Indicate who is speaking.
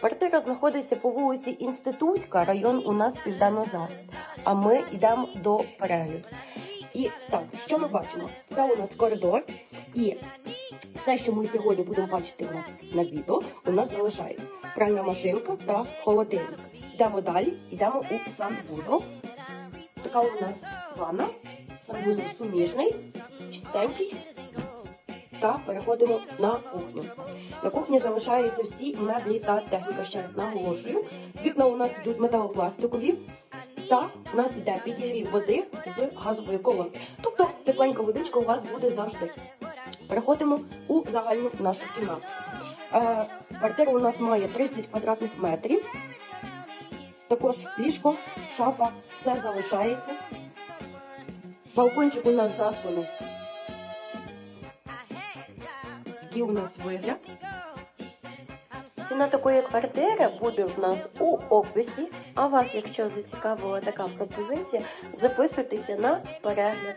Speaker 1: Квартира знаходиться по вулиці Інститутська, район у нас південно-захід. А ми йдемо до перегляду. І так, що ми бачимо? Це у нас коридор, і все, що ми сьогодні будемо бачити у нас на відео, у нас залишається пральна машинка та холодильник. Йдемо далі, йдемо у санвузол. Така у нас ванна, санвузол суміжний, чистенький. Та переходимо на кухню. На кухні залишаються всі меблі та техніка. Ще раз наголошую. Вікна у нас йдуть металопластикові. Та у нас йде підігрів води з газової колонки. Тобто тепленька водичка у вас буде завжди. Переходимо у загальну нашу кімнату. Е, квартира у нас має 30 квадратних метрів. Також ліжко, шафа, все залишається. Балкончик у нас засланий. Такий у нас вигляд. Ціна такої квартири буде в нас у описі. А вас, якщо зацікавила така пропозиція, записуйтеся на перегляд.